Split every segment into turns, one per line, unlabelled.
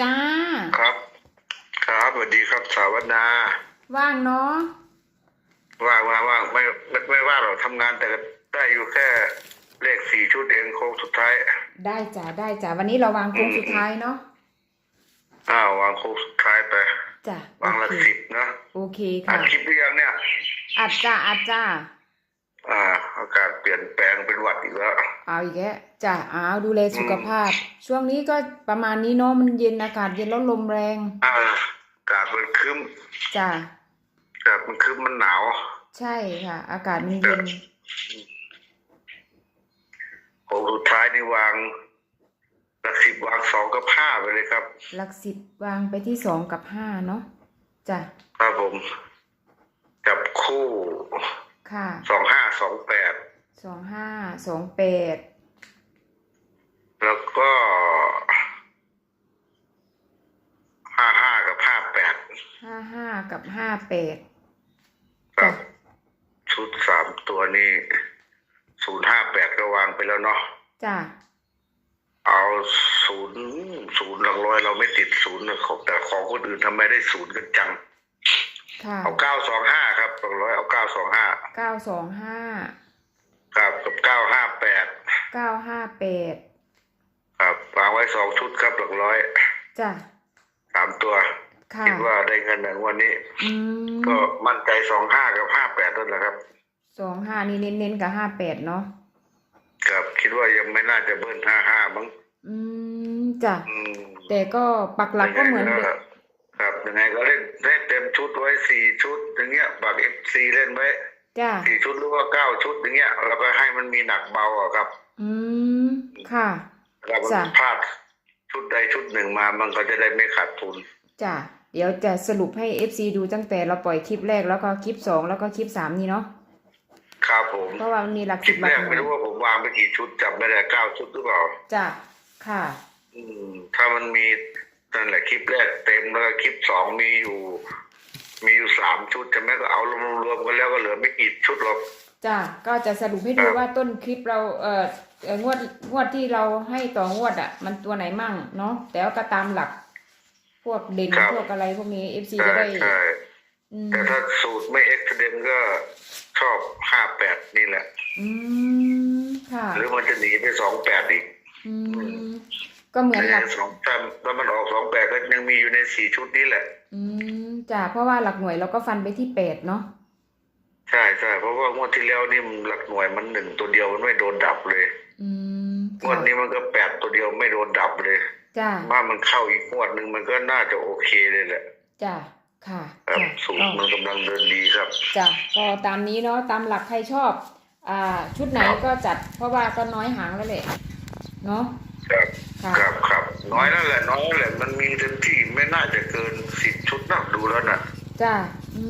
จ้า
ครับ ครับสวัสดีครับสาวนา
ว่างเนาะ
ว่างว่างว่างไม่ไม่ไม่ว่าเราทำงานแต่ได้อยู่แค่เลขสี่ชุดเองโค้งสุดท้าย
ได้จ้าได้จ้าวันนี้เราวางโค้งสุดท้ายเนาะ
อ้าววางโค้งสุดท้ายไป
จ้ะ
วางหลัก
โอเค
สิบนะ
โอเค
อั
ค่ะ
ดคลิปหรือยังเนี่ย
อัดจ้าอัดจ้า
อ่าอากาศเปลี่ยนแปลงเป็นหวัดอีกแล้ว
เอาอีกแล้วจ้าเอาดูแลสุขภาพ ช่วงนี้ก็ประมาณนี้เนาะมันเย็นอากาศเย็นแล้วลมแรง
อ่าอากาศมันครึ้ม
จ้า
อากาศมันครึ้มมันหนาว
ใช่ค่ะ อากาศมันเย็น
โค้งสุดท้ายนี่วางหลักสิบวางสองกับห้าไปเลยครับ
หลักสิบวางไปที่สองกับห้าเนาะจ้ะ
ครับผม จับคู่
ค่ะ
สองห้าสองแปด
สองห้า สองแปด
แล้วก็ห้าห้ากับห้าแปด
ห้าห้ากับห้าแปด
ครับ ชุดสามตัวนี้ศูนย์ห้าแปดก็วางไปแล้วเนาะ
จ้ะ
เอาศูนย์ศูนย์หลักร้อยเราไม่ติดศูนย์นะของแต่ของคนอื่นทำไมได้ศูนย์กันจัง
ค่ะ
เอาเก้าสองห้า ครับหลักร้อยเอาเก้าสองห้า
เก้าสองห้า
ครับกับเก้าห้าแปด
เก้าห้าแปด
ครับวางไว้สองชุดครับหลักร้อย
จ้ะ
สามตัว
ค่ะ
คิดว่าได้เงินในวันนี้
อืม
ก็มั่นใจสองห้ากับห้าแปดนั่นแหละครับ
สองห้านี่เน้นๆกับห้าแปดเนาะ
ครับคิดว่ายังไม่น่าจะเบิ้ลห้าห้ามั้ง
อืมจ้ะ
อืม
แต่ก็ปักหลักก็เหมือน
ยัง
เดิ
ไง
ม
ครับยังไงก็เล่นได้เต็มชุดไว้สี่ชุดอย่างเงี้ยบักเอฟซีเล่นไว้
จ้ะ
สี่ชุดหรือว่าเก้าชุดอย่างเงี้ยแล้วก็ให้มันมีหนักเบาอะครับ
อืมค่ะ
แล้วมัน
จ้ะ
พลาดชุดใดชุดหนึ่งมามันก็จะได้ไม่ขาดทุน
จ้ะเดี๋ยวจะสรุปให้ FC ดูตั้งแต่เราปล่อยคลิปแรกแล้วก็คลิปสองแล้วก็คลิปสามนี่เนาะ
ครับผม
เพราะว่ามันมีหลัก
คลิ
สิ
ป
บหลั
แร
ก
ก
หน่
ไม่
วย
รู้ว่าผมวางไปกี่ชุดจำไม่ได้เก้าชุดหรือเปล่า
จ้ะค่ะ
อืมถ้ามันมี นั่นแหละคลิปแรกเต็มแล้วก็คลิปสองมีอยู่ มีอยู่สามชุดจะแม่ก็เอารวมๆกันแล้วก็เหลือไม่กี่ชุดหรอก
จ้ะก็จะสรุปให้ดู
ครับ
ว่าต้นคลิปเราเอ่อเอ่องวดงวดที่เราให้ต่องวดอะ มันตัวไหนมั่งเนาะแต่ว่าก็ตามหลัก พวกเด่นพวกอะไรพวกนี้ FC จะ
ใช่
ได้
ใช่
อืม
แต่ถ้าสูตรไม่เอ็กซ์เดนก็ชอบห้าแปดนี่แหละ
อืมค่ะ
หรือมันจะหนีไปสองแปดอีก
อืม ก็เหมือนหลัก
สองถ้าถ้ามันออกสองแปดก็ยังมีอยู่ในสี่ชุดนี้แหละ
อืมจ้ะเพราะว่าหลักหน่วยเราก็ฟันไปที่แปดเนาะ
ใช่ใช่เพราะว่างวดที่แล้วนี่มันหลักหน่วยมันหนึ่งตัวเดียวมันไม่โดนดับเลย
อืม
งวดนี้มันก็แปดตัวเดียวไม่โดนดับเลย
จ้ะ
ว่ามันเข้าอีกงวดหนึ่งมันก็น่าจะโอเคเลยแหละ
จ้ะค่ะ
ครับ
จ้ะ
สูตรมันกำลังเดินดีครับ
จ้ะก็ตามนี้เนาะตามหลักใครชอบ อ่า ชุดไหนก็จัด เพราะว่าก็น้อยหางแล้วแหละเนาะ
ครับ
ค่ะ
ครับครับน้อยนั่นแหละน้อยนั่นแหละมันมีเต็มที่ไม่น่าจะเกินสิบชุดนะดูแล้วนะ
จ้ะอื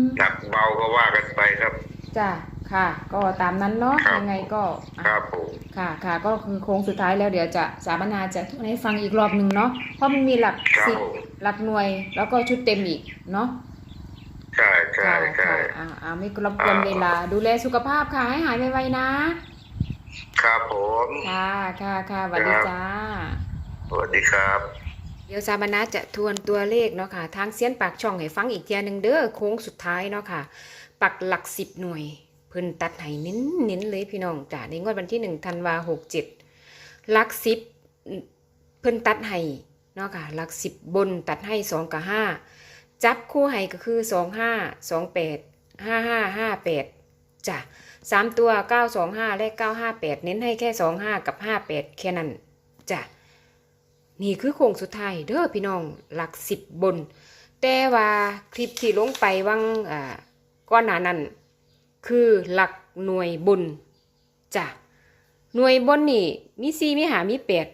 ม
หนักเบาก็ว่ากันไปครับ
จ้ะค่ะ ก็ตามนั้นเนาะ
ครับ
ยังไงก็อะ
ครับผม
ค่ะ ค่ะก็คือโค้งสุดท้ายแล้วเดี๋ยวจะสามนาจะทวนให้ฟังอีกรอบหนึ่งเนาะเพราะมันมีหลัก
ครับ
สิบ
ผม
หลักหน่วยแล้วก็ชุดเต็มอีกเนาะ
ใช่ใช่
ค่ะ
ใช่
ค่ะอ่าอ่าไม่รบกวนเวลาดูแลสุขภาพค่ะให้หายไวๆนะ
ครับผม
ค่ะค่ะค่ะสวัสดี
ครับ
จ้า
สวัสดีครับ
เดี๋ยวสามนาจะทวนตัวเลขเนาะค่ะ ทางเสี้ยนปากช่องให้ฟังอีกเทียหนึ่งเด้อโค้งสุดท้ายเนาะค่ะ ปักหลักสิบหน่วย เพิ่นตัดให้เน้นเน้นเลยพี่น้องจ้ะในงวดวันที่หนึ่งธันวาหกเจ็ดหลักสิบเพิ่นตัดให้เนาะค่ะหลักสิบบนตัดให้สองกับห้าจับคู่ให้ก็คือสองห้าสองแปดห้าห้าห้าแปดจ้ะ สามตัวเก้าสองห้าและเก้าห้าแปดเน้นให้แค่สองห้ากับห้าแปดแค่นั้นจ้ะนี่คือโค้งสุดท้ายเด้อพี่น้องหลักสิบบน แต่ว่าคลิปที่ลงไปวังอ่าก้อนหนานั้น คือหลักหน่วยบนจ้ะหน่วยบนนี่มีสี่มีหามีแปด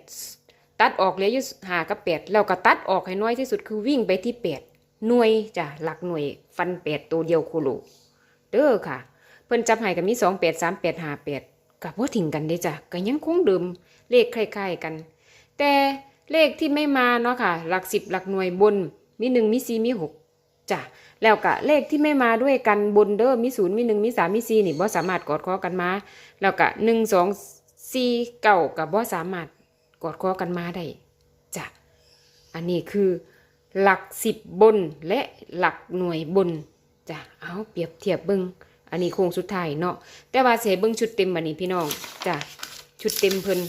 ตัดออกเหลืออยู่หากับแปดแล้วก็ตัดออกให้น้อยที่สุดคือวิ่งไปที่แปดหน่วยจ้ะหลักหน่วยฟันแปดตัวเดียวโคโลเด้อค่ะ เพิ่นจับให้ก็มีสองแปดสามแปดห้าแปดกับว่าถิ่งกันเด้จ้ะก็ยังคงเดิมเลขคล้ายๆกัน แต่เลขที่ไม่มาเนาะค่ะ หลักสิบหลักหน่วยบน มีหนึ่งมีสี่มีหกจ้ะแล้วก็เลขที่ไม่มาด้วยกันบนเด้อมีศูนย์มีหนึ่งมีสามมีสี่นี่บ่สามารถกอดคอกันมา แล้วก็หนึ่งสองสี่เก้ากับบ่สามารถกอดคอกันมาได้จ้ะอันนี้คือหลักสิบบนและหลักหน่วยบนจ้ะเอาเปรียบเทียบเบิง อันนี้โค้งสุดท้ายเนาะแต่ว่าเสเบิงชุดเต็มบันนี้พี่น้องจ้ะชุดเต็มเพิ่น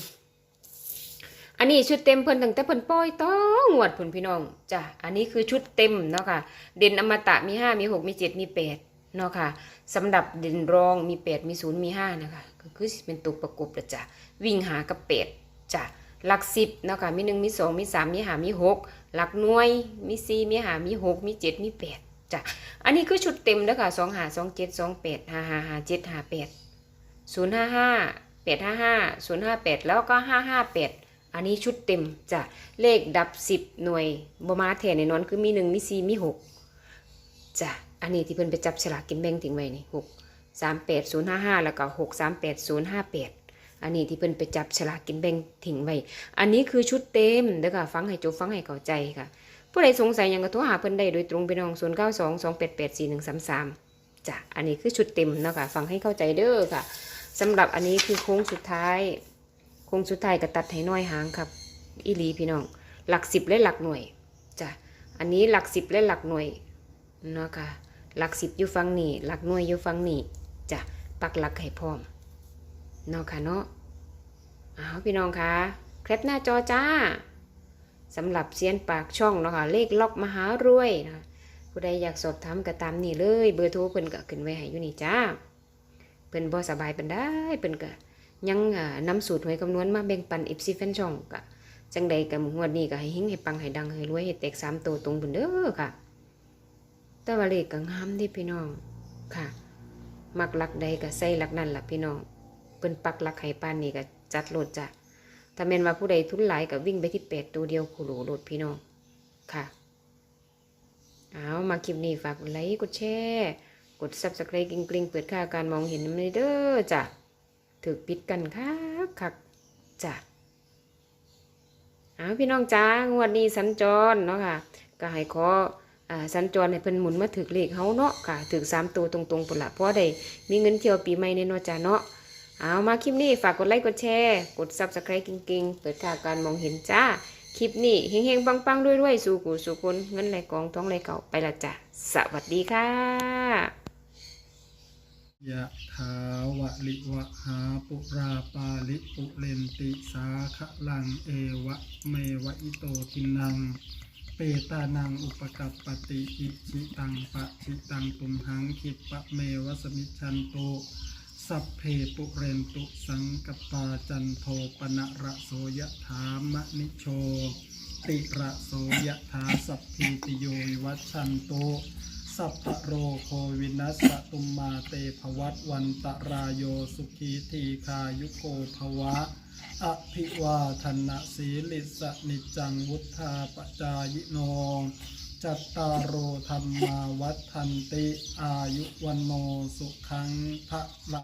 อันนี้ชุดเต็มเพิ่นตั้งแต่เพิ่นปล่อยต้องงวดเพิ่นพี่น้องจ้ะอันนี้คือชุดเต็มเนาะค่ะ เด่นอมตะมีห้ามีหกมีเจ็ดมีแปดเนาะค่ะสำหรับเด่นรองมีแปดมีศูนย์มีห้านะคะก็คือเป็นตัวประกบละจ้ะวิ่งหากับแปดจ้ะหลักสิบเนาะค่ะมีหนึ่งมีสองมีสามมีห้ามีหกหลักหน่วยมีสี่มีห้ามีหกมีเจ็ดมีแปด จ้ะอันนี้คือชุดเต็มแล้วค่ะสองหาสองเจ็ดสองแปดห้าห้าห้าเจ็ดห้าแปดศูนย์ห้าห้าแปดห้าห้าศูนย์ห้าแปดแล้วก็ห้าห้าแปดอันนี้ชุดเต็มจ้ะเลขดับสิบหน่วยบมาแทนในนอนคือมีหนึ่งมีสี่มีหกจ้ะอันนี้ที่เพิ่นไปจับฉลากกินแบ่งทิ้งไว้นี่หกสามแปดศูนย์ห้าห้าแล้วก็หกสามแปดศูนย์ห้าแปดอันนี้ที่เพิ่นไปจับฉลากกินแบ่งทิ้งไว้ อันนี้คือชุดเต็มเด้อค่ะ ฟังให้จบฟังให้เข้าใจค่ะ ผู้ใดสงสัยยังก็โทรหาเพิ่นได้โดยตรงไปน้องศูนย์เก้าสองสองแปดแปดสี่หนึ่งสามสามจ้ะอันนี้คือชุดเต็มเนาะค่ะฟังให้เข้าใจเด้อค่ะสำหรับอันนี้คือโค้งสุดท้าย โค้งสุดท้ายก็ตัดให้น้อยหางครับอีลีพี่น้อง หลักสิบและหลักหน่วยจ้ะอันนี้หลักสิบและหลักหน่วยเนาะค่ะหลักสิบอยู่ฟังนี่หลักหน่วยอยู่ฟังนี่จะปักหลักให้พร้อมเนาะค่ะเนาะเอาวพี่น้องคะแคปหน้าจอจ้า สำหรับเซียนปากช่องเนาะค่ะเลขล็อกมหารวยนะคะผู้ใดอยากสอบถามก็ตามนี่เลย เบอร์โทรเพิ่นก็ขึ้นไว้ให้อยู่นี่จ้าเพิ่นบ่สบายเป็นได้เพิ่นก็ยังอ่านำสูตรหวยคำนวณมาแบ่งปัน FC แฟนช่องก็จังใดกับงวดนี้ก็ให้หิ้งให้ปังให้ดังให้รวยให้แตกสามตัวตรงเพิ่นเด้อค่ะ แต่ว่าเลขก็งามเดิพี่น้องค่ะ มักหลักใดก็ใส่หลักนั่นล่ะพี่น้องเปิ้นปักหลักไห้ปานนี่ก็จัดโหลดจ้ะ ถ้าแม่นว่าผู้ใดทุนหลายก็วิ่งไปที่แปดตัวเดียวคูโหลโหลดพี่น้องค่ะ เอามาคลิปนี้ฝากกดไลค์กดแชร์กด subscribe กริ๊งกริ๊งเปิดค่าการมองเห็นมันเด้อจ้ะถึกปิดกันค่ะคักจ้ะเอาพี่น้องจ้างวดนี้สัญจรเนาะค่ะ ก็ให้ขออ่าสัญจรให้เพิ่นหมุนมาถึกเลขเฮาเนาะค่ะถึกสามตัวตรงๆปุ่นละเพราะได้มีเงินเที่ยวปีใหม่ในนาะจ้าเนาะ เอามาคลิปนี้ฝากกดไลค์กดแชร์ กด Subscribe กิ่งๆ เปิดค่าการมองเห็นจ้า คลิปนี้เฮงๆ ปังๆรวยๆ สู่กูสู่คนเงินไหลกองท้องไหลเก่าไปละจ้ะ สวัสดีค่ะ
ยะถาวะลิวะหาปุราปาลิปุเรนติสาขลังเอวะเมวะอิโตทินัง เปตานังอุปกัปปติอิชิตังปะชิตังตุมหังคิปะเมวะสมิชันโต สัพเพปุเรนตุสังกปาจันโทปนะระโสยะถามะนิโช ติระโสยะถาสัพพิติโยวิวัชันโต สัพพะโรโควินัสตุมมาเตภวัตวันตรายโยสุขีทีคายุโกภวะ อภิวาทนะสีลิสนิจจังวุธาปจายโนจัตตารโอธรรมาวัฏทันติ อายุวันโนสุขังพระละ